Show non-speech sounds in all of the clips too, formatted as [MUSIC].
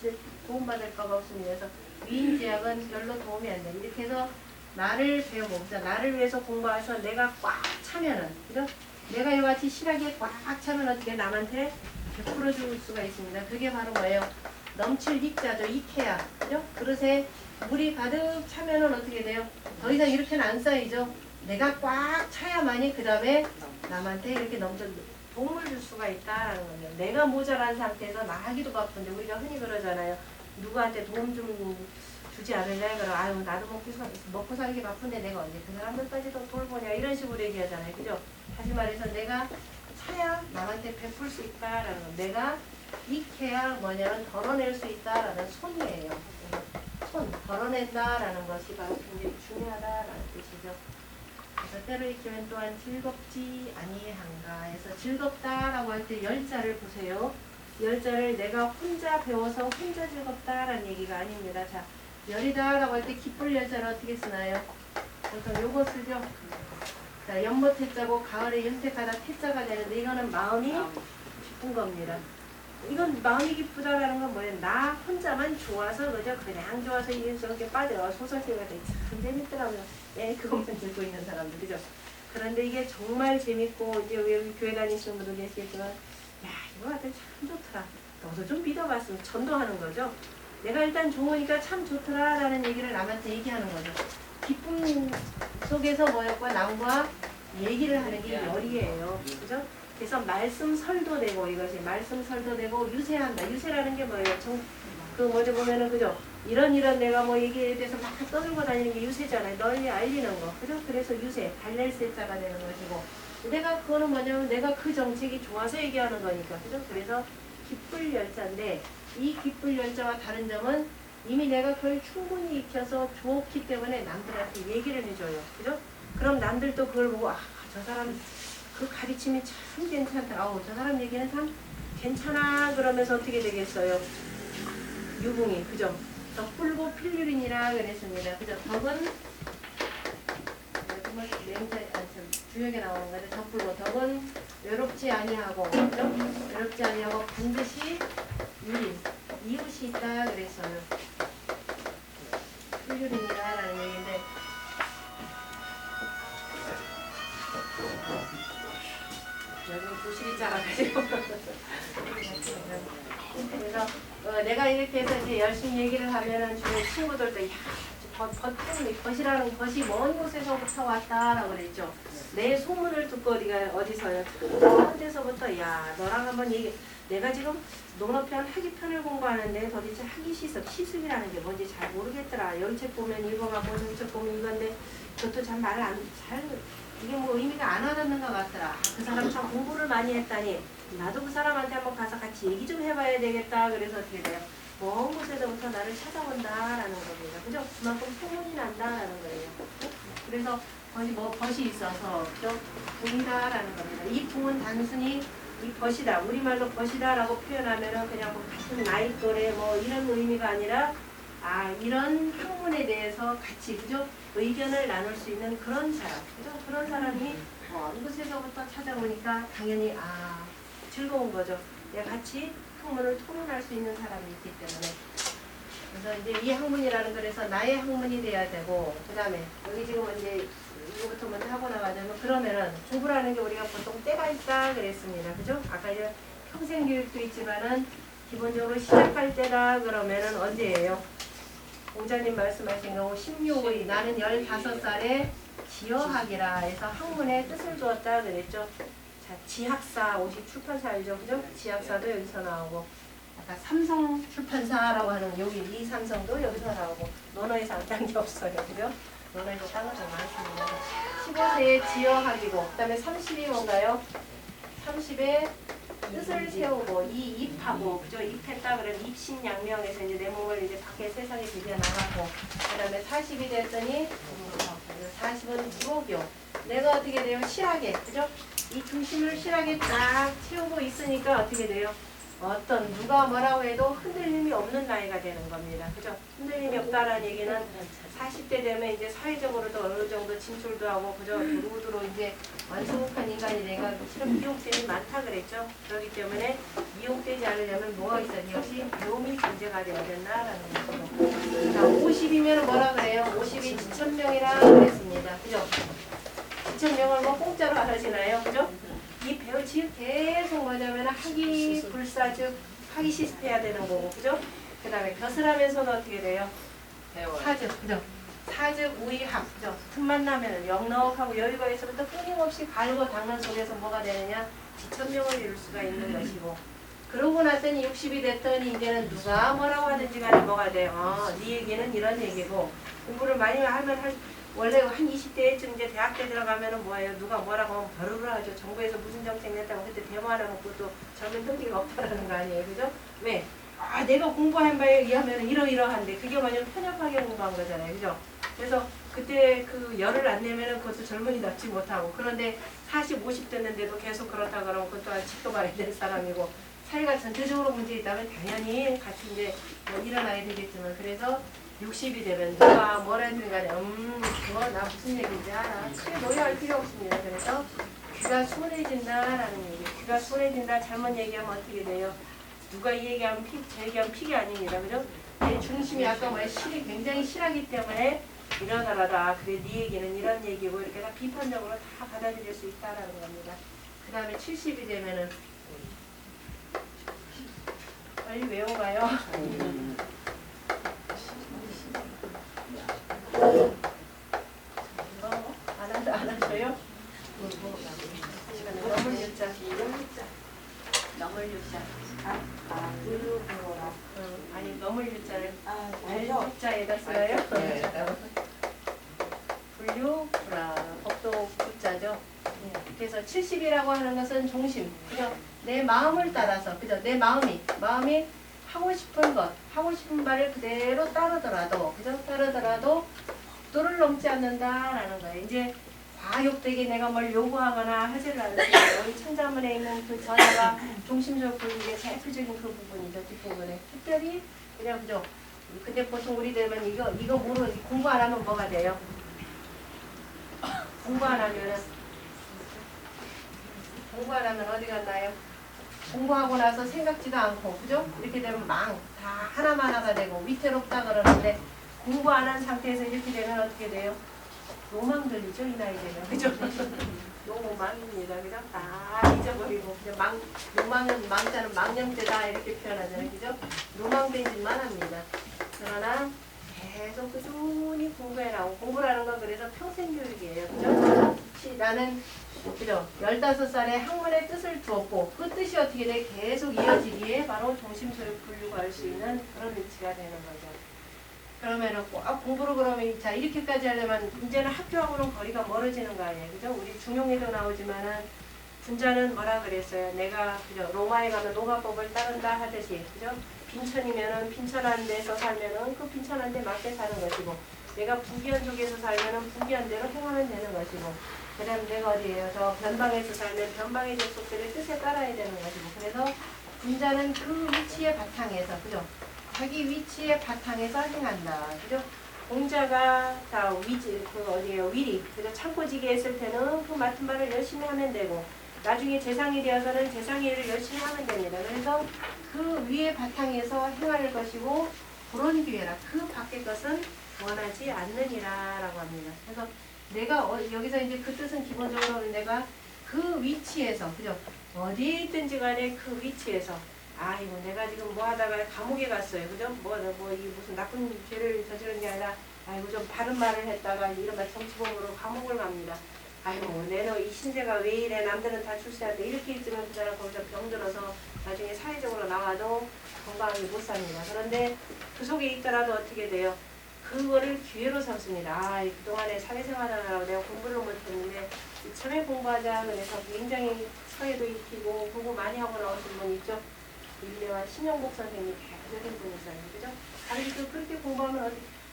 칠- 도움받을까봐 없습니다. 그래서 위인제약은 별로 도움이 안 돼. 이렇게 해서 나를 배워봅시다. 나를 위해서 공부해서 내가 꽉 차면은, 그죠? 내가 이같이 실하게 꽉 차면 어떻게 남한테 베풀어 줄 수가 있습니다. 그게 바로 뭐예요? 넘칠 익자죠. 익해야. 그죠? 그릇에 물이 가득 차면은 어떻게 돼요? 더 이상 이렇게는 안 쌓이죠. 내가 꽉 차야만이 그 다음에 남한테 이렇게 넘쳐 도움을 줄 수가 있다라는 거죠. 내가 모자란 상태에서 나 하기도 바쁜데 우리가 흔히 그러잖아요. 누구한테 도움 좀 주지 않을래? 그럼 아유 나도 먹고, 사, 먹고 살기 바쁜데 내가 언제 그 사람들까지 도 돌보냐 이런 식으로 얘기하잖아요. 그죠? 다시 말해서 내가 차야 남한테 베풀 수 있다라는 거. 내가 익해야 뭐냐면 덜어낼 수 있다라는 손이에요. 손, 덜어낸다라는 것이 바로 굉장히 중요하다라는 뜻이죠. 그래서 때로 익히면 또한 즐겁지 아 해서 즐겁다라고 할 때 열자를 보세요. 열자를 내가 혼자 배워서 혼자 즐겁다라는 얘기가 아닙니다. 자, 열이다라고 할 때 기쁠 열자를 어떻게 쓰나요? 요거 쓰죠. 자, 연못 태자고 가을에 윤택하다 태자가 되는데 이거는 마음이 기쁜 겁니다. 이건 마음이 기쁘다라는 건 뭐예요? 나 혼자만 좋아서 그죠? 그냥 좋아서 이게 저렇게 빠져 소설책가 되게 참 재밌더라고요. 예, 그것만 듣고 있는 사람들 그죠? 그런데 이게 정말 재밌고 이제 여기 교회 다니시는 분도 계시겠지만 야 이거 같은 참 좋더라. 너도 좀 믿어봤으면 전도하는 거죠. 내가 일단 좋으니까 참 좋더라라는 얘기를 남한테 얘기하는 거죠. 기쁨 속에서 뭐였고 남과 얘기를 하는 게 열이에요. 그죠? 그래서 말씀 설도 되고 이것이 말씀 설도 되고 유세한다. 유세라는 게 뭐예요? 정, 그 뭐지 보면은 그죠? 이런 이런 내가 뭐 얘기에 대해서 막 떠들고 다니는 게 유세잖아요. 널리 알리는 거. 그죠? 그래서 유세, 발랄세자가 되는 것이고 내가 그거는 뭐냐면 내가 그 정책이 좋아서 얘기하는 거니까. 그죠? 그래서 기쁠 열자인데 이 기쁠 열자와 다른 점은 이미 내가 그걸 충분히 익혀서 좋기 때문에 남들한테 얘기를 해줘요. 그죠? 그럼 남들도 그걸 보고 아, 저 사람 그 가르침이 참 괜찮다. 아우, 저 사람 얘기는 참 괜찮아. 그러면서 어떻게 되겠어요? 유붕이, 그죠? 덕불고 필유린이라 그랬습니다. 그죠? 덕은 아니, 참, 주역에 나오는 거죠. 덕불고. 덕은 외롭지 아니하고, 그죠? 외롭지 아니하고 반드시 유린, 이웃이 있다 그랬어요. 필유린이라는 얘기인데, 여기 부실이 작아가지고. 어, 내가 이렇게 해서 이제 열심히 얘기를 하면은 주변 친구들도 야, 버, 버튼, 버시라는 것이 먼 곳에서부터 왔다라고 그랬죠. 내 소문을 듣고 어디가 어디서요? 먼 데서부터 야 너랑 한번 얘기. 내가 지금 농어편 학기편을 공부하는데 도대체 학기시습 시습이라는 게 뭔지 잘 모르겠더라. 여기 책 보면 읽어가고 저기 책 보면 이건데 그것도 잘말안잘 이게 뭐 의미가 안 와닿는 것 같더라. 아, 그 사람 참 공부를 많이 했다니 나도 그 사람한테 한번 가서 같이 얘기 좀 해봐야 되겠다. 그래서 어떻게 돼요? 먼 곳에서부터 나를 찾아온다라는 겁니다. 그죠? 그만큼 소문이 난다라는 거예요. 그래서 거기 뭐 벗이 있어서 그죠? 붕이다라는 겁니다. 이 붕은 단순히 이 벗이다. 우리말로 벗이다라고 표현하면은 그냥 뭐 같은 나이 또래 뭐 이런 의미가 아니라 아 이런 학문에 대해서 같이 그죠? 의견을 나눌 수 있는 그런 사람. 그죠? 그런 사람이 먼 곳에서부터 찾아오니까 당연히 아 즐거운 거죠. 같이 학문을 토론할 수 있는 사람이 있기 때문에. 그래서 이제 이 학문이라는 그래서 나의 학문이 돼야 되고 그 다음에 여기 지금 이제 이거부터 먼저 하고 나가자면 그러면은 공부라는 게 우리가 보통 때가 있다 그랬습니다. 그죠? 아까 이제 평생 교육도 있지만은 기본적으로 시작할 때다 그러면은 언제예요? 공자님 말씀하신 거 16의 나는 15살에 지어학이라 해서 학문의 뜻을 두었다 그랬죠. 자, 지학사 50 출판사 알죠? 그죠? 지학사도 여기서 나오고 아까 삼성 출판사라고 하는 여기 이 삼성도 여기서 나오고 논어에서 안 딴 게 없어요. 그죠? 논어에서 딴거 좀 많습니다. 15세에 지어학이고 그다음에 30이 뭔가요? 30에 뜻을 세우고 이 입하고 그죠 입했다 그러면 입신양명에서 이제 내 몸을 이제 밖에 세상에 들여 나가고 그다음에 40이 됐더니 40은 무로교 내가 어떻게 돼요 실하게 그죠 이 중심을 실하게 딱 채우고 있으니까 어떻게 돼요 어떤 누가 뭐라고 해도 흔들림이 없는 나이가 되는 겁니다. 그죠? 흔들림이 없다라는 얘기는 40대 되면 이제 사회적으로도 어느 정도 진출도 하고 그죠? 두루두루 이제 완숙한 인간이 내가 실은 미용tem이 많다 그랬죠. 그렇기 때문에 미용되지 않으려면 뭐가 있어야 돼? 역시 배움이 존재가 되어야 된다라는 거죠. 자, 50이면 뭐라 그래요? 50이 지천명이라 그랬습니다. 그죠? 지천명을 뭐 공짜로 안 하시나요? 그죠? 이 배우 즉 계속 뭐냐면 하기 불사 즉 하기 시스해야 되는 거고 그죠? 그 다음에 벼슬하면서는 어떻게 돼요? 사즉 그죠? 사즉 우이학 그죠? 틈만 나면 영넉하고 여유가 있으면 또 끊임없이 갈고 닦는 속에서 뭐가 되느냐? 지천명을 이룰 수가 있는 것이고 그러고 났더니 60이 됐더니 이제는 누가 뭐라고 하든지 간에 뭐가 돼요? 어, 네 얘기는 이런 얘기고 공부를 많이 하면 할 원래 한 20대쯤 이제 대학 때 들어가면은 뭐예요? 누가 뭐라고 하면 버르르 하죠. 정부에서 무슨 정책 냈다고 그때 데모하라놓고 또 저는 흥기가 없다라는 거 아니에요. 그죠? 왜? 아 내가 공부한 바에 의하면 이러이러한데 그게 뭐냐면 편협하게 공부한 거잖아요. 그죠? 그래서 그때 그 열을 안 내면은 그것도 젊은이답지 못하고 그런데 40, 50 됐는데도 계속 그렇다 그러면 그것도 직도 봐야 될 사람이고 사회가 전체적으로 문제 있다면 당연히 같이 이제 뭐 일어나야 되겠지만 그래서 60이 되면 누가 뭐라 했든 간에 음 그거 나 무슨 얘기인지 알아. 크게 노래할 필요 없습니다. 그래서 귀가 순해진다라는 얘기 귀가 순해진다 잘못 얘기하면 어떻게 돼요? 누가 이 얘기하면 피, 제 얘기하면 픽이 아닙니다. 그죠? 내 중심이 아까 뭐야? 실이 굉장히 실하기 때문에 일어나라도 아 그래 네 얘기는 이런 얘기고 이렇게 다 비판적으로 다 받아들일 수 있다라는 겁니다. 그 다음에 70이 되면은 빨리 외워가요 어, 분류, 브라, 법도 부자죠. 그래서 70이라고 하는 것은 중심, 그죠? 내 마음을 따라서, 그죠? 내 마음이, 마음이 하고 싶은 것, 하고 싶은 말을 그대로 따르더라도, 그죠? 따르더라도 도를 넘지 않는다라는 거예요. 이제 과욕되게 내가 뭘 요구하거나 하지를 않습니다. 우리 천자문에 있는 그 전화가 중심적 분위기의 대표적인 그 부분이죠. 뒷부분에. 특별히 그냥 그죠? 근데 보통 우리들은 이거 이거 모르 공부 안 하면 뭐가 돼요? 공부 안 하면은 공부 안 하면 어디 갔나요? 공부하고 나서 생각지도 않고 그죠? 이렇게 되면 망 다 하나만 하나가 되고 위태롭다 그러는데 공부 안 한 상태에서 이렇게 되면 어떻게 돼요? 로망 들리죠 이 나이 되면 그죠? [LAUGHS] 로망입니다 그죠? 다 잊어버리고 그냥 망 로망은 망자는 망령되다 이렇게 표현하잖아요 그죠? 로망된 짓만 합니다. 그러나 계속 꾸준히 공부해 나오고 공부라는 건 그래서 평생 교육이에요. 그죠? 시- 나는 그죠? 15살에 학문의 뜻을 두었고 그 뜻이 어떻게 돼? 계속 이어지기에 바로 중심소유 분류가 할 수 있는 그런 위치가 되는 거죠. 그러면은 꼭 아, 공부를 그러면 자 이렇게까지 하려면 이제는 학교하고는 거리가 멀어지는 거 아니에요. 그죠? 우리 중용에도 나오지만은 분자는 뭐라 그랬어요? 내가 그죠? 로마에 가면 로마법을 따른다 하듯이 그죠? 빈천이면은 빈천한 데서 살면은 그 빈천한 데 맞게 사는 것이고 내가 북이현 쪽에서 살면은 북이현대로 행하면 되는 것이고 그다음 내가 어디에요? 저 변방에서 살면 변방의 족속들의 뜻에 따라야 되는 것이고 그래서 분자는 그 위치의 바탕에서 그죠? 자기 위치의 바탕에서 행한다. 그죠? 공자가 다 위지 그 어디에요? 위리 그죠? 창고지게 했을 때는 그 맡은 바를 열심히 하면 되고 나중에 재상이 되어서는 재상의 일을 열심히 하면 됩니다. 그래서 그 위의 바탕에서 행할 것이고 그런 기회라 그 밖의 것은 원하지 않느니라 라고 합니다. 그래서 내가 어, 여기서 이제 그 뜻은 기본적으로 내가 그 위치에서 그죠? 어디 있든지 간에 그 위치에서 아이고 내가 지금 뭐 하다가 감옥에 갔어요. 그죠? 뭐 뭐 이 무슨 나쁜 죄를 저지른 게 아니라 아이고 좀 바른 말을 했다가 이른바 정치범으로 감옥을 갑니다. 아이고 내너 이 신세가 왜 이래 남들은 다 출세하는데 이렇게 있으면 그 사람 거기서 병들어서 나중에 사회적으로 나와도 건강하게 못 삽니다. 그런데 그 속에 있더라도 어떻게 돼요? 그거를 기회로 삼습니다. 아, 이 그동안에 사회생활 하느라고 내가 공부를 못했는데 이 처음에 공부하자 그래서 굉장히 서예도 익히고 공부 많이 하고 나오신 분 있죠? 일레와 신영복 선생님이 대표적인 분이세요. 그죠? 아니, 그 그렇게 공부하면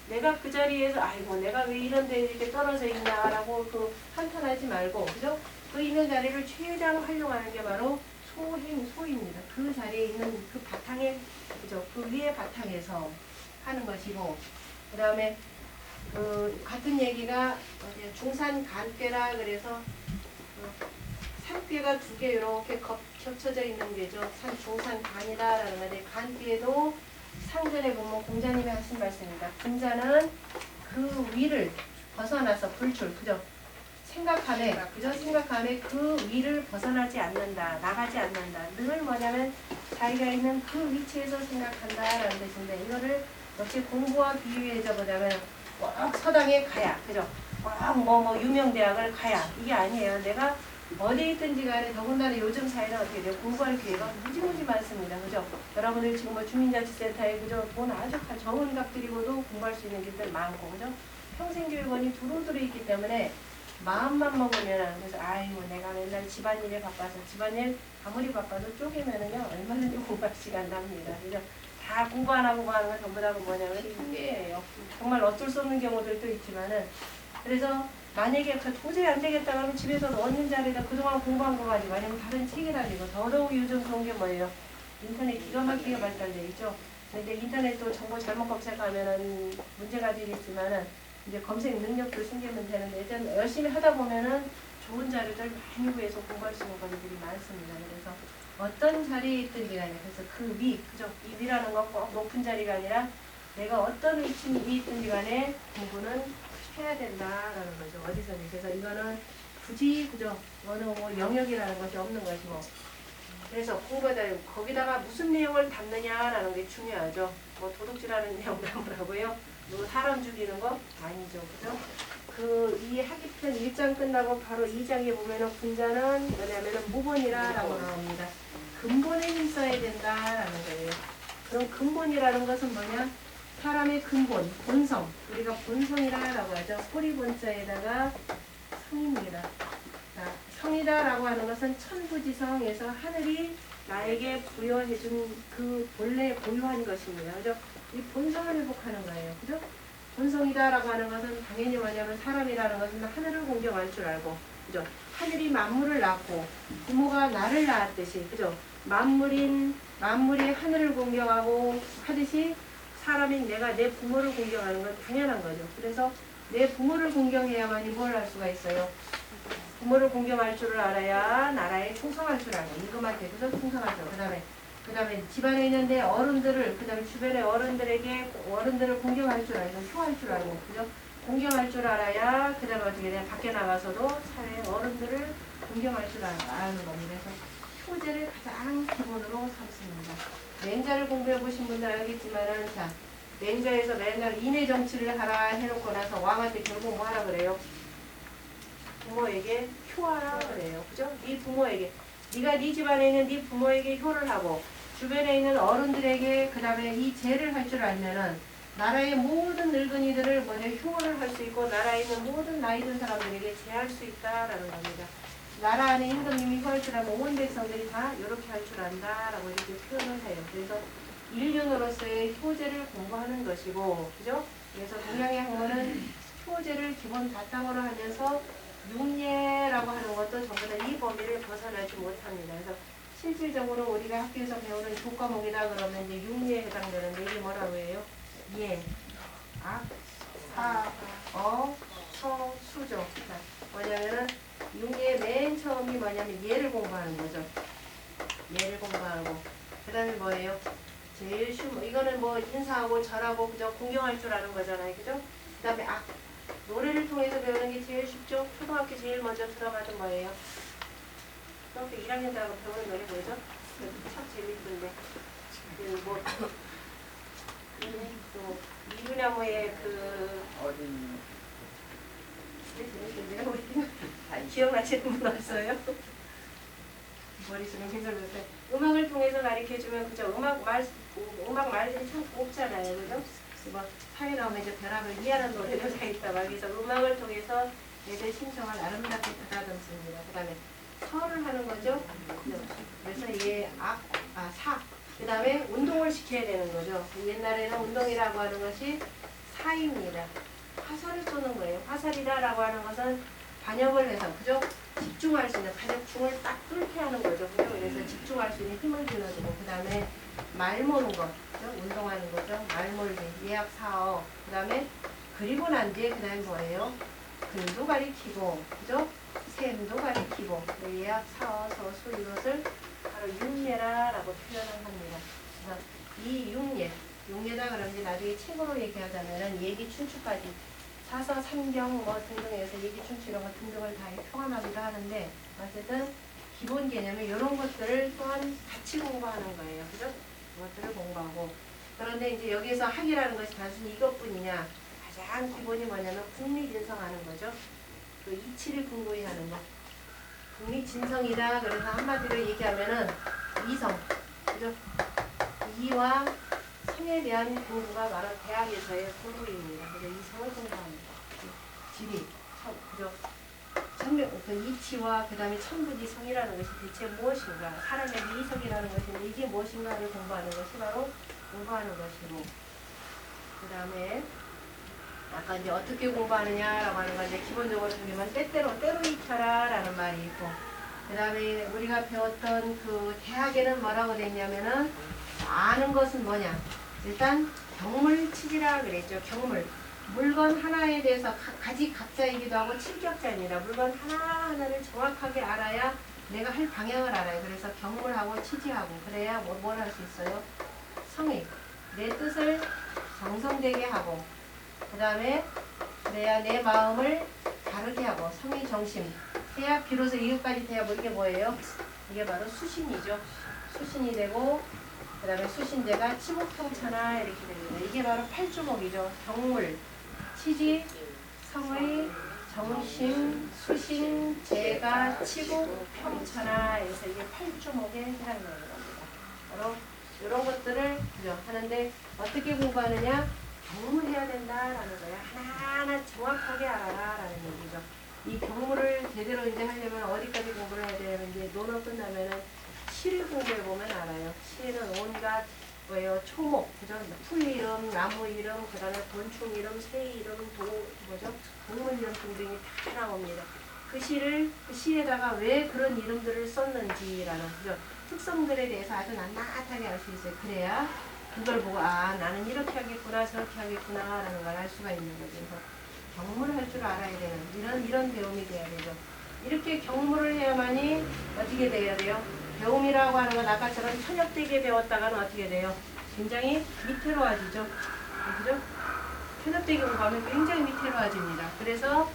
내가 그 자리에서 아이고 내가 왜 이런 데 이렇게 떨어져 있냐라고 그 한탄하지 말고 그죠? 그 있는 자리를 최대한 활용하는 게 바로 소행 소입니다. 그 자리에 있는 그 바탕에 그죠? 그 위에 바탕에서 하는 것이고 그 다음에 그 같은 얘기가 중산 간괴라 그래서 어, 산괴가 두 개 이렇게 겹- 겹쳐져 있는 게죠. 산 중산 간이다라는 건데 간괴도 상전에 보면 공자님이 하신 말씀입니다. 분자는 그 위를 벗어나서 불출 그죠? 생각하네 그죠? 생각하네 그 위를 벗어나지 않는다 나가지 않는다 늘 뭐냐면 자기가 있는 그 위치에서 생각한다라는 뜻인데 이거를 역시 공부와 비유해서 보자면 꼭 서당에 가야 그죠? 꼭뭐뭐 유명 대학을 가야 이게 아니에요. 내가 어디에 있든지 간에 더군다나 요즘 사회는 어떻게 돼요? 공부할 기회가 무지무지 많습니다. 그죠? 여러분들 지금 뭐 주민자치센터에 그죠? 돈 아주 적은 값 들이고도 공부할 수 있는 길들 많고 그죠? 평생교육원이 두루두루 있기 때문에 마음만 먹으면 그래서 아이고 내가 맨날 집안일에 바빠서 집안일 아무리 바빠도 쪼개면은요 얼마든지 공부할 [LAUGHS] 시간 납니다. 그죠? 다 공부 안 하고 하는 건 전부 다 뭐냐면 통계예요. 정말 어쩔 수 없는 경우들도 있지만은 그래서 만약에 그 도저히 안 되겠다 그러면 집에서 얻는 자리에다 그동안 공부한 거 가지고 아니면 다른 책이라지고 더더욱 요즘 그런 게 뭐예요? 인터넷 기가 막히게 발달돼 있죠. 근데 인터넷도 정보 잘못 검색하면은 문제가 되겠지만은 이제 검색 능력도 생기면 되는데 일단 열심히 하다 보면은 좋은 자료들 많이 구해서 공부할 수 있는 것들이 많습니다. 그래서 어떤 자리에 있든지 간에 그래서 그 위, 그죠? 이 위라는 건 꼭 높은 자리가 아니라 내가 어떤 위치에 있든지 간에 공부는 해야 된다라는 거죠. 어디서든. 그래서 이거는 굳이 그죠? 어느 뭐 영역이라는 것이 없는 것이고. 그래서 공부하다 거기다가 무슨 내용을 담느냐라는 게 중요하죠. 뭐 도둑질하는 [LAUGHS] 내용 담으라고요. 뭐 사람 죽이는 거 아니죠. 그죠? 그이 학기편 1장 끝나고 바로 2장에 보면은 분자는 뭐냐면은 무본이라라고 나옵니다. 근본에 힘써야 된다라는 거예요. 그럼 근본이라는 것은 뭐냐? 사람의 근본, 본성. 우리가 본성이라고 하죠. 소리 본자에다가 성입니다. 자, 성이다라고 하는 것은 천부지성에서 하늘이 나에게 부여해준 그 본래 보유한 것입니다. 그죠? 이 본성을 회복하는 거예요. 그죠? 본성이다라고 하는 것은 당연히 뭐냐면 사람이라는 것은 하늘을 공경할 줄 알고, 그죠? 하늘이 만물을 낳고 부모가 나를 낳았듯이, 그죠? 만물인 만물이 하늘을 공경하고 하듯이 사람인 내가 내 부모를 공경하는 건 당연한 거죠. 그래서 내 부모를 공경해야만이 뭘 할 수가 있어요. 부모를 공경할 줄을 알아야 나라에 충성할 줄 알고 임금한테 그래서 충성하죠. 그 다음에 그 다음에 집안에 있는데 어른들을 그 다음에 주변의 어른들에게 어른들을 공경할 줄 알고 효할 줄 알고 그죠? 공경할 줄 알아야 그 다음에 어떻게 돼? 밖에 나가서도 사회 어른들을 공경할 줄 알- 아는 겁니다. 그래서 효제를 가장 기본으로 삼습니다. 맹자를 공부해 보신 분들 알겠지만은 자 맹자에서 맨날 인해 정치를 하라 해놓고 나서 왕한테 결국 뭐 하라 그래요? 부모에게 효하라 그래요. 그죠? 네 부모에게 네가 네 집안에 있는 네 부모에게 효를 하고 주변에 있는 어른들에게 그 다음에 이 죄를 할 줄 알면은 나라의 모든 늙은이들을 뭐냐 효를 할 수 있고 나라에 있는 모든 나이 든 사람들에게 제할 수 있다라는 겁니다. 나라 안에 임금님이 알면 온 백성들이 다 이렇게 할 줄 안다라고 이렇게 표현을 해요. 그래서 인륜으로서의 효제를 공부하는 것이고, 그죠? 그래서 동양의 학문은 효제를 기본 바탕으로 하면서 육예라고 하는 것도 전부 다 이 범위를 벗어나지 못합니다. 그래서 실질적으로 우리가 학교에서 배우는 교과목이다 그러면 이제 육예에 해당되는데 이게 뭐라고 해요? 예, 악, 사, 어, 서, 수죠. 자, 뭐냐면은 육예의 맨 처음이 뭐냐면 예를 공부하는 거죠. 예를 공부하고 그 다음에 뭐예요? 제일 쉬운 거. 이거는 뭐 인사하고 절하고 그저 공경할 줄 아는 거잖아요. 그죠? 그 다음에 악 노래를 통해서 배우는 게 제일 쉽죠? 초등학교 제일 먼저 들어가는 거예요. 초등학교 1학년 때하고 배우는 노래 뭐죠? 그참 재밌던데. 그 뭐, 또, 이분야모의 그, 어린 되게 재밌던데요? 우리 기억나시는 분 없어요? 머릿속에 생각났어요. 음악을 통해서 가르쳐주면 그죠? 음악 말, 음악 말들이 참 곱잖아요. 그죠? 뭐 사회 나오면 이제 벼락을 이해하는 노래도 다 있다. 막 그래서 음악을 통해서 애들 심성을 아름답게 가다듬습니다. 그 다음에 설을 하는 거죠. 그래서 얘 악, 아, 사. 그 다음에 운동을 시켜야 되는 거죠. 옛날에는 운동이라고 하는 것이 사입니다. 화살을 쏘는 거예요. 화살이다라고 하는 것은 반역을 해서 그죠? 집중할 수 있는 반역중을 딱 뚫게 하는 거죠. 그죠? 그래서 집중할 수 있는 힘을 길러주고 그 다음에 말 모는 거, 그죠? 운동하는 거죠. 말 몰기, 예약 사업, 그 다음에 그리고 난 뒤에 그 다음에 뭐예요? 글도 가리키고, 그죠? 셈도 가리키고, 그 예약 사업, 서수 이것을 바로 육예라라고 표현을 합니다. 그래서 이 육예, 육예다 그런지 나중에 책으로 얘기하자면 은 얘기 춘추까지 사서 삼경 뭐 등등에서 얘기 춘추 이런 거 등등을 다 포함하기도 하는데 어쨌든 기본 개념은 이런 것들을 또한 같이 공부하는 거예요. 그죠? 그것들을 공부하고 그런데 이제 여기서 학이라는 것이 단순히 이것뿐이냐 가장 기본이 뭐냐면 국리진성하는 거죠. 그 이치를 궁고히 하는 거. 국리진성이다 그래서 한마디로 얘기하면은 이성 그죠? 이와 성에 대한 공부가 바로 대학에서의 공부입니다. 그래서 이성을 공부합니다. 지리, 천, 그죠? 천명, 그 이치와 그 다음에 천부지 성이라는 것이 대체 무엇인가? 사람의 이성이라는 것인데 이게 무엇인가를 공부하는 것이 바로 공부하는 것이고 그 다음에 아까 이제 어떻게 공부하느냐라고 하는 건 이제 기본적으로 보면 때때로 때로 익혀라라는 말이 있고 그 다음에 우리가 배웠던 그 대학에는 뭐라고 됐냐면은 아는 것은 뭐냐 일단 경물치기라 그랬죠. 경물. 물건 하나에 대해서 가, 가지 각자이기도 하고 칠격자입니다. 물건 하나하나를 정확하게 알아야 내가 할 방향을 알아요. 그래서 경물하고 치지하고 그래야 뭐, 뭘할 수 있어요? 성의. 내 뜻을 정성되게 하고 그 다음에 내야 내 마음을 바르게 하고 성의 정심. 해야 비로소 이것까지 돼야 뭐 이게 뭐예요? 이게 바로 수신이죠. 수신이 되고 그 다음에 수신제가 치목평천하 이렇게 됩니다. 이게 바로 팔주목이죠. 경물, 치지, 성의, 정심, 수신, 제가, 치국, 평천하 그래서 이게 팔주목에 해당되는 겁니다. 이런 것들을? 하는데 어떻게 공부하느냐? 경물해야 된다라는 거예요. 하나하나 정확하게 알아라라는 얘기죠. 이 경물을 제대로 이제 하려면 어디까지 공부를 해야 되냐면 이제 논어 끝나면은 시를 공부해 보면 알아요. 시에는 온갖 뭐예요 초목, 그죠? 풀 이름, 나무 이름, 그다음에 곤충 이름, 새 이름, 도 뭐죠? 동물 이름 등등이 다 나옵니다. 그 시를 그 시에다가 왜 그런 이름들을 썼는지라는 그죠? 특성들에 대해서 아주 낱낱하게 알 수 있어요. 그래야 그걸 보고 아 나는 이렇게 하겠구나 저렇게 하겠구나라는 걸 알 수가 있는 거죠. 그래서 경무를 할줄 알아야 되는 이런 이런 배움이 돼야 되죠. 이렇게 경무를 해야만이 어떻게 돼야 돼요? 배움이라고 하는 건 아까처럼 편협되게 배웠다가는 어떻게 돼요? 굉장히 밑으로 와지죠. 그죠? 편협되게 공부하면 굉장히 밑으로와집니다. 그래서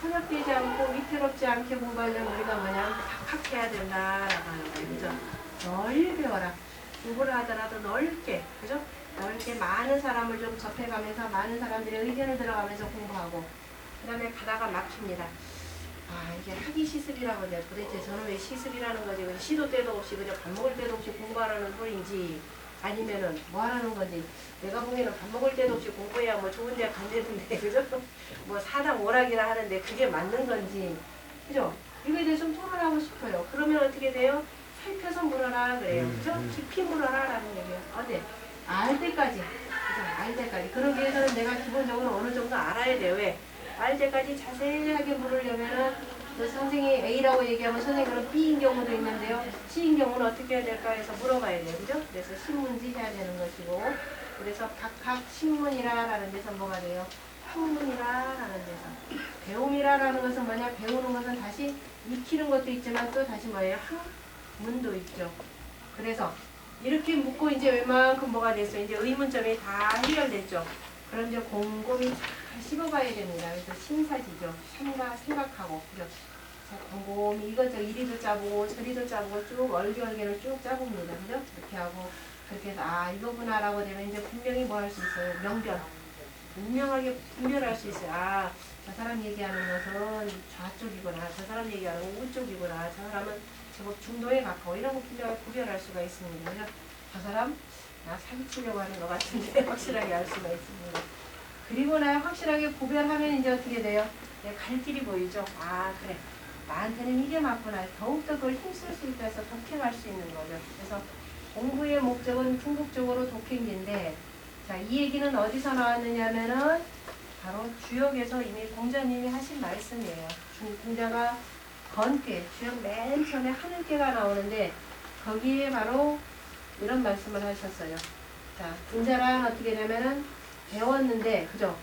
편협되지 않고 위태롭지 않게 공부하려면 우리가 뭐냐 박학해야 된다라고 하는 거예요. 그죠? 널 배워라. 공부를 하더라도 넓게, 그죠? 넓게 많은 사람을 좀 접해가면서 많은 사람들의 의견을 들어가면서 공부하고 그 다음에 가다가 막힙니다. 아 이게 학위 시습이라고 해요. 도대체 저는 왜 시습이라는 거지? 시도 때도 없이 그냥 밥 먹을 때도 없이 공부하라는 소리인지 아니면은 뭐 하라는 건지 내가 보기에는 밥 먹을 때도 없이 공부해야 뭐 좋은 데 간다는데 [LAUGHS] 그죠? 뭐 사당 오락이라 하는데 그게 맞는 건지 그죠? 이거에 대해서 좀 토론하고 싶어요. 그러면 어떻게 돼요? 살펴서 물어라 그래요. 그죠? 깊이 물어라라는 얘기예요. 어때? 알 때까지. 그죠? 알 때까지. 그러기 위해서는 내가 기본적으로 어느 정도 알아야 돼요. 왜? 알 때까지 자세하게 물으려면은 그 선생이 A라고 얘기하면 선생님 그럼 B인 경우도 있는데요. C인 경우는 어떻게 해야 될까 해서 물어봐야 돼요. 그죠? 그래서 신문지 해야 되는 것이고 그래서 각각 신문이라라는 데서 뭐가 돼요? 학문이라라는 데서 배움이라라는 것은 뭐냐? 배우는 것은 다시 익히는 것도 있지만 또 다시 뭐예요? 학문도 있죠. 그래서 이렇게 묻고 이제 웬만큼 뭐가 됐어요? 이제 의문점이 다 해결됐죠. 그럼 이제 곰곰이 잘 씹어봐야 됩니다. 그래서 심사지죠. 생각, 생각하고. 그죠? 자, 곰곰이 이것저 이리도 짜보고 저리도 짜보고 쭉 얼개얼개를 쭉 짜봅니다. 그죠? 이렇게 하고 그렇게 해서 아 이거구나라고 되면 이제 분명히 뭐 할 수 있어요? 명변. 분명하게 분별할 수 있어요. 아, 저 사람 얘기하는 것은 좌쪽이구나. 저 사람 얘기하는 건 우쪽이구나. 저 사람은 제법 중도에 가까워. 이런 거 분명하게 구별할 수가 있습니다. 그죠? 저 사람 나 사기치려고 하는 것 같은데 [LAUGHS] 확실하게 알 수가 있습니다. 그리고 나 확실하게 구별하면 이제 어떻게 돼요? 내갈 길이 보이죠? 아 그래 나한테는 이게 맞구나. 더욱더 그걸 힘쓸 수 있다 해서 독행할 수 있는 거죠. 그래서 공부의 목적은 궁극적으로 독행인데 자, 이 얘기는 어디서 나왔느냐면은 바로 주역에서 이미 공자님이 하신 말씀이에요. 중- 공자가 건괴, 주역 맨 처음에 하늘괴가 나오는데 거기에 바로 이런 말씀을 하셨어요. 자, 분자란 어떻게 되냐면은 배웠는데, 그죠?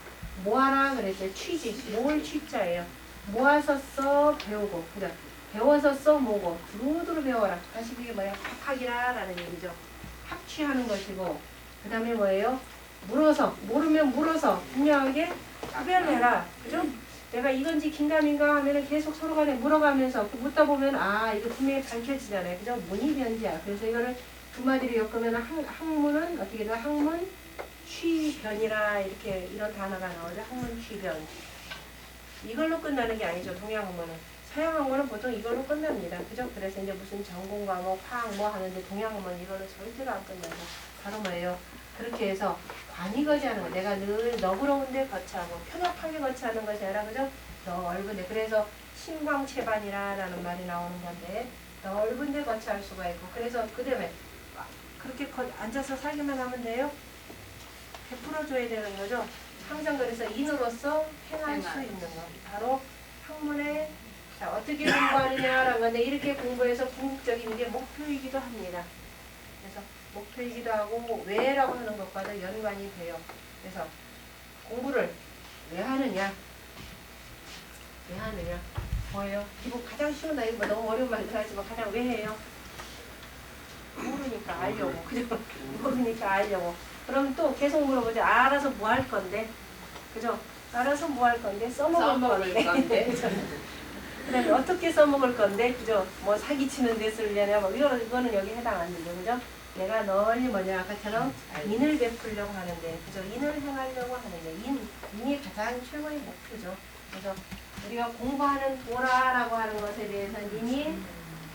모아라 그랬죠. 취지, 모을 취자예요. 모아서 써 배우고, 그죠? 배워서 써 모고, 두루두루 배워라. 다시 그게 뭐예요? 합학이라라는 얘기죠. 합취하는 것이고, 그 다음에 뭐예요? 물어서, 모르면 물어서 분명하게 구별해라. 그죠? 내가 이건지 긴가민가 하면은 계속 서로 간에 물어가면서 그 묻다 보면 아, 이거 분명히 밝혀지잖아요. 그죠? 문의변지야. 그래서 이거를 두 마디로 엮으면 학, 학문은 어떻게 돼요? 학문 취변이라 이렇게 이런 단어가 나오죠. 학문 취변. 이걸로 끝나는 게 아니죠. 동양 학문은. 서양 학문은 보통 이걸로 끝납니다. 그죠? 그래서 이제 무슨 전공 과목, 화학 뭐 하는데 동양 학문은 이걸로 절대로 안 끝나요. 바로 뭐예요? 그렇게 해서 관이거지 하는 거. 내가 늘 너그러운데 거치하고 편협하게 거치하는 것이 아니라 그죠? 넓은데. 그래서 신광채반이라라는 말이 나오는 건데 넓은데 거치할 수가 있고 그래서 그 다음에 그렇게 거- 앉아서 살기만 하면 돼요? 베풀어줘야 되는 거죠. 항상 그래서 인으로서 행할 수 있는 거. 바로 학문의 자, 어떻게 공부하느냐라는 건데 이렇게 공부해서 궁극적인 게 목표이기도 합니다. 그래서 목표이기도 하고 왜라고 하는 것과도 연관이 돼요. 그래서 공부를 왜 하느냐? 왜 하느냐? 뭐예요? 기본 가장 쉬운 나이 뭐 너무 어려운 말도 하지만 가장 왜 해요? 모르니까 알려고 그죠? 모르니까 알려고. 그럼 또 계속 물어보죠. 알아서 뭐 할 건데? 그죠? 알아서 뭐 할 건데? 써먹을 써먹을 건데. [LAUGHS] 그죠? 그다음에 어떻게 써먹을 건데? 그죠? 뭐 사기치는 데 쓰려냐? 뭐 이거 이거는 여기 해당 안 되죠, 그죠? 내가 널리 뭐냐 아까처럼 인을 베풀려고 하는데, 그죠? 인을 행하려고 하는데, 인 인이 가장 최고의 목표죠. 그래서 우리가 공부하는 도라라고 하는 것에 대해서는 이미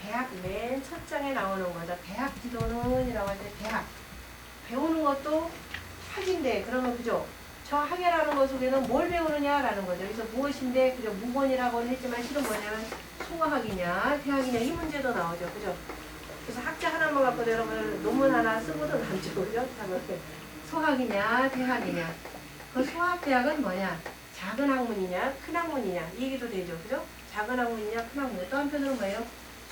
대학 맨 첫 장에 나오는 거죠. 대학 지도는이라고 할 때 대학 배우는 것도 학인데 그러면 그죠? 저 학이라는 것 속에는 뭘 배우느냐라는 거죠. 그래서 무엇인데 그죠? 무건이라고는 했지만 실은 뭐냐면 소학이냐 대학이냐 이 문제도 나오죠. 그죠? 그래서 학자 하나만 갖고 여러분 논문 하나 쓰고도 남죠. 그죠? 소학이냐 대학이냐 그 소학대학은 뭐냐? 작은 학문이냐 큰 학문이냐 이 얘기도 되죠. 그죠? 작은 학문이냐 큰 학문이냐 또 한편으로 뭐예요?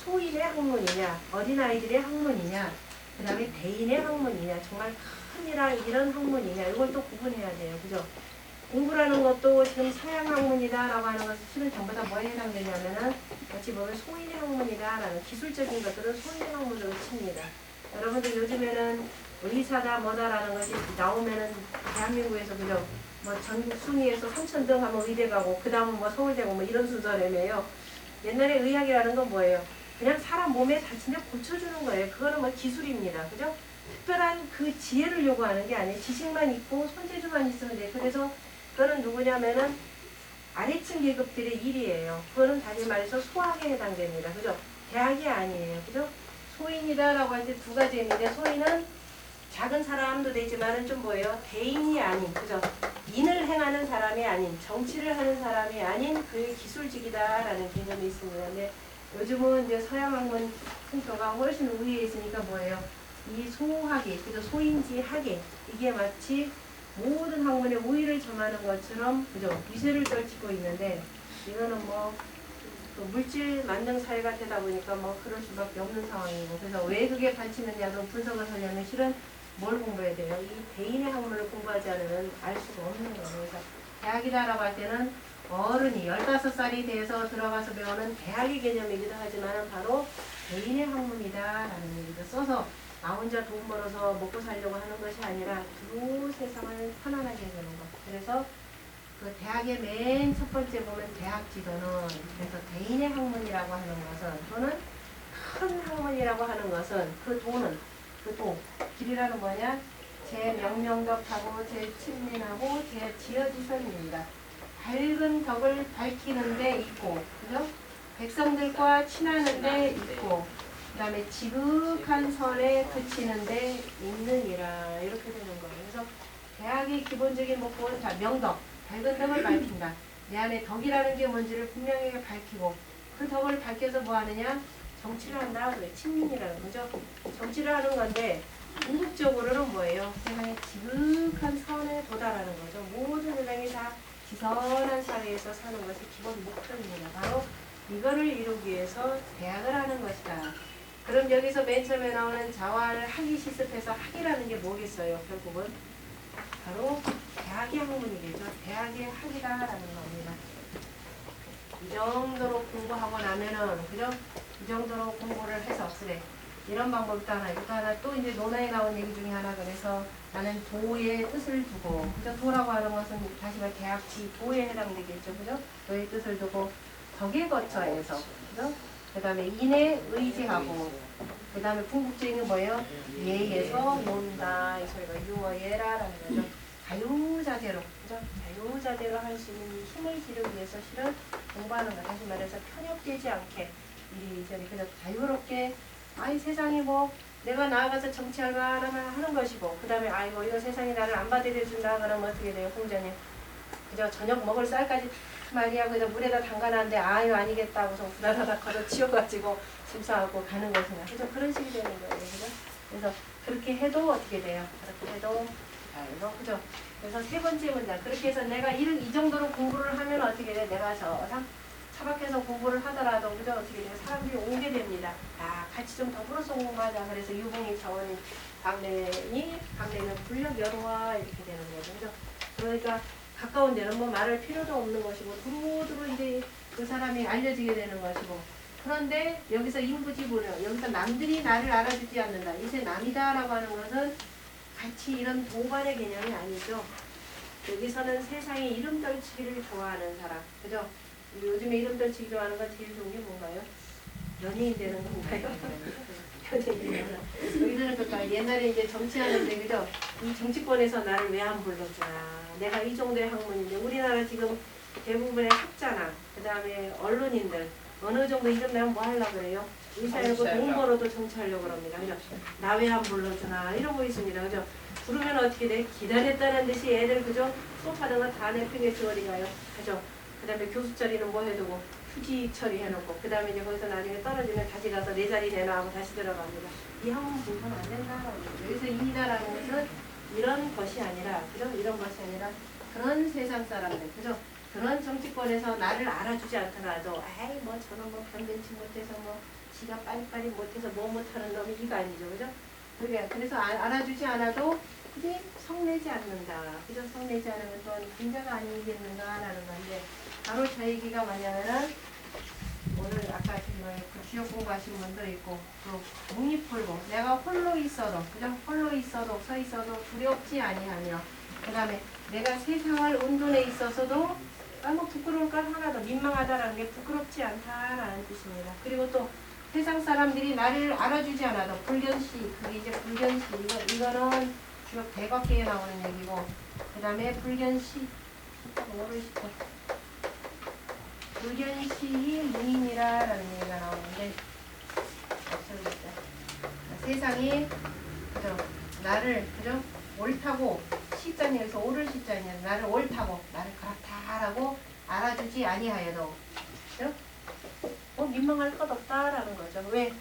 소인의 학문이냐 어린아이들의 학문이냐 그 다음에 대인의 학문이냐 정말 큰이라 이런 학문이냐 이걸 또 구분해야 돼요. 그죠? 공부라는 것도 지금 서양 학문이다라고 하는 것은 실은 전부 다 뭐에 해당되냐면은 어찌 보면 소인의 학문이다라는 기술적인 것들은 소인의 학문으로 칩니다. 여러분들 요즘에는 의사다 뭐다라는 것이 나오면은 대한민국에서 그죠? 뭐 전순위에서 3천 등 하면 의대 가고 그 다음은 뭐 서울대 고 뭐 이런 순서라며요. 옛날에 의학이라는 건 뭐예요? 그냥 사람 몸에 다치면 고쳐주는 거예요. 그거는 뭐 기술입니다. 그죠? 특별한 그 지혜를 요구하는 게 아니에요. 지식만 있고 손재주만 있으면 돼요. 그래서 그거는 누구냐면은 아래층 계급들의 일이에요. 그거는 다시 말해서 소학에 해당됩니다. 그죠? 대학이 아니에요. 그죠? 소인이다라고 할 때 두 가지인데 소인은 작은 사람도 되지만은 좀 뭐예요? 대인이 아닌, 그죠? 인을 행하는 사람이 아닌, 정치를 하는 사람이 아닌 그 기술직이다라는 개념이 있습니다. 근데 요즘은 이제 서양 학문 풍토가 훨씬 우위에 있으니까 뭐예요? 이 소학이, 그죠? 소인지 학이 이게 마치 모든 학문의 우위를 점하는 것처럼 그죠? 위세를 떨치고 있는데 이거는 뭐또 물질 만능 사회가 되다 보니까 뭐 그럴 수밖에 없는 상황이고 그래서 왜 그게 밝히느냐도 분석을 하려면 실은 뭘 공부해야 돼요? 이 대인의 학문을 공부하지 않으면 알 수가 없는 거예요. 그래서 대학이다라고 할 때는 어른이 15살이 돼서 들어가서 배우는 대학의 개념이기도 하지만 바로 개인의 학문이다라는 얘기도 써서 나 혼자 돈 벌어서 먹고 살려고 하는 것이 아니라 두루 세상을 편안하게 해주는 것. 그래서 그 대학의 맨 첫 번째 보면 대학 지도는 그래서 대인의 학문이라고 하는 것은 또는 큰 학문이라고 하는 것은 그 도는 그 도, 길이라는 뭐냐? 제 명명덕하고 제 친민하고 제 지어지선입니다. 밝은 덕을 밝히는 데 있고, 그죠? 백성들과 친하는 데 있고, 그 다음에 지극한 선에 그치는 데 있느니라. 이렇게 되는 거예요. 그래서 대학의 기본적인 목표는 자, 명덕, 밝은 덕을 밝힌다. 내 안에 덕이라는 게 뭔지를 분명하게 밝히고, 그 덕을 밝혀서 뭐 하느냐? 정치를 한다. 그래. 친민이라는 거죠. 정치를 하는 건데, 궁극적으로는 뭐예요? 세상의 지극한 선에 도달하는 거죠. 모든 세상이 다 지선한 사회에서 사는 것이 기본 목표입니다. 바로 이거를 이루기 위해서 대학을 하는 것이다. 그럼 여기서 맨 처음에 나오는 자활 학위 시습해서 학이라는 게 뭐겠어요? 결국은 바로 대학의 학문이겠죠. 대학의 학이다라는 겁니다. 이 정도로 공부하고 나면은 그죠? 이 정도로 공부를 해서 그래 이런 방법도 하나 있고 또 하나 또 이제 논어에 나온 얘기 중에 하나 그래서 나는 도의 뜻을 두고 그죠? 도라고 하는 것은 다시 말 대학지 도에 해당되겠죠. 그죠? 도의 뜻을 두고 덕에 거처해서 그죠? 그 다음에 인에 의지하고 그 다음에 궁극적인 게 뭐예요? 예에서 논다 이 소리가 유어예라라는 거죠. 자유자재로 그죠? 자유자재로 할 수 있는 이 힘을 기르기 위해서 실은 공부하는 거 다시 말해서 편협되지 않게 이리저리 그냥 자유롭게 아이 세상이 뭐 내가 나아가서 정치할 만하면 하는 것이고 그 다음에 아이고 이거 세상이 나를 안 받아들여준다 그러면 어떻게 돼요 공자님 그저 저녁 먹을 쌀까지 다 말이야. 그냥 물에다 담가놨는데 아유 아니겠다고서 부다다다 걷어치워가지고 심사하고 가는 것이나. 그죠 그런 식이 되는 거예요 그죠? 그래서 그렇게 해도 어떻게 돼요? 그렇게 해도 아이고 그죠? 그래서 세 번째 문장. 그렇게 해서 내가 이, 이 정도로 공부를 하면 어떻게 돼? 내가 저 상- 차박해서 공부를 하더라도 그죠 어떻게 돼요? 사람들이 오게 됩니다. 아 같이 좀 더불어서 공부하자. 그래서 유봉이 자원이 박래니 박래는 불력 여로와 이렇게 되는 거죠. 그러니까 가까운 데는 뭐 말할 필요도 없는 것이고 두루두루 이제 그 사람이 알려지게 되는 것이고. 그런데 여기서 인부지불을 여기서 남들이 나를 알아주지 않는다. 이제 남이다라고 하는 것은 같이 이런 동반의 개념이 아니죠. 여기서는 세상에 이름 떨치기를 좋아하는 사람. 그죠 요즘에 이름 떨치기 좋아하는 건 제일 좋은 게 뭔가요 연예인 되는 건가요 연예인 되는 거. 옛날에 이제 정치하는데 그죠 이 정치권에서 나를 왜 안 불러주나 내가 이 정도의 학문인데 우리나라 지금 대부분의 학자나 그 다음에 언론인들 어느 정도 이름 내면 뭐 하려고 그래요? 의사이고. 돈 벌어도 정치하려고 그럽니다. 그죠? 나 왜 안 불러주나 이러고 있습니다. 그죠? 부르면 어떻게 돼? 기다렸다는 듯이 애들 그죠? 수업하는 거다 내팽개쳐 어디 가요? 그죠? 그 다음에 교수 자리는 뭐 해두고 휴직 처리해놓고 그 다음에 이제 거기서 나중에 떨어지면 다시 가서 내 자리 내놔 하고 다시 들어갑니다. 이 학문 공부는 안 된다. 여기서 이다라는 것은 이런 것이 아니라 그죠? 이런 것이 아니라 그런 세상 사람들 그죠? 그런 정치권에서 나를 알아주지 않더라도 아이 뭐 저는 뭐 변변치 못해서 뭐 지가 빨리빨리 못해서 뭐 못하는 놈이 이거 아니죠 그죠? 그러니까 그래서 아- 알아주지 않아도 그게 성내지 않는다 그죠? 성내지 않으면 또한 분자가 아니겠는가라는 건데 바로 저 얘기가 뭐냐면은 오늘 아까 그 주역 공부하신 분도 있고 또 독립불고 내가 홀로 있어도 그죠? 홀로 있어도 서 있어도 두렵지 아니하며 그 다음에 내가 세상을 운동에 있어서도 아, 뭐 부끄러울 건 하나도 민망하다라는 게 부끄럽지 않다라는 뜻입니다. 그리고 또 세상 사람들이 나를 알아주지 않아도 불견시 그게 이제 불견시. 이거 이거는 주로 대각계에 나오는 얘기고 그 다음에 불견시. 뭐를 시켜. 불견시 무인이라라는 얘기가 나오는데 없어졌다. 세상이 그죠? 나를 그죠? 옳다고 시자니 여기서 옳을 시자니 나를 옳다고 나를 그렇다라고 알아주지 아니하여도 민망할 것 없다라는 거죠. 왜?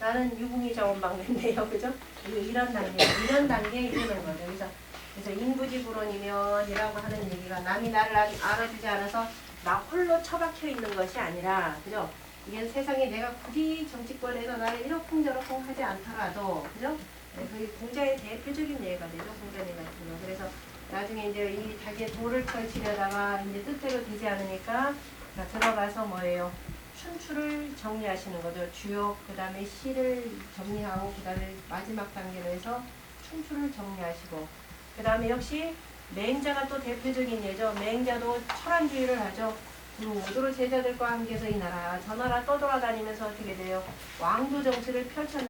나는 유붕이 자원방인데요, [LAUGHS] 그죠? 이- 이런 단계, 이런 단계에 이르는 거죠. 그래서 그래서 인부지불론이면 이라고 하는 얘기가 남이 나를 알- 알아주지 않아서 나 홀로 처박혀 있는 것이 아니라, 그죠? 이게 세상에 내가 굳이 정치권에서 나를 이러쿵저러쿵 하지 않더라도, 그죠? 네, 그게 공자의 대표적인 예가 되죠, 공자님 같은 경우. 그래서 나중에 이제 이 자기의 도를 펼치려다가 이제 뜻대로 되지 않으니까 자, 들어가서 뭐예요? 춘추를 정리하시는 거죠. 주역, 그 다음에 시를 정리하고, 그 다음에 마지막 단계로 해서 춘추를 정리하시고, 그 다음에 역시 맹자가 또 대표적인 예죠. 맹자도 철학주의를 하죠. 모두로 제자들과 함께서 이 나라, 저 나라 떠돌아다니면서 어떻게 돼요? 왕조 정치를 펼쳤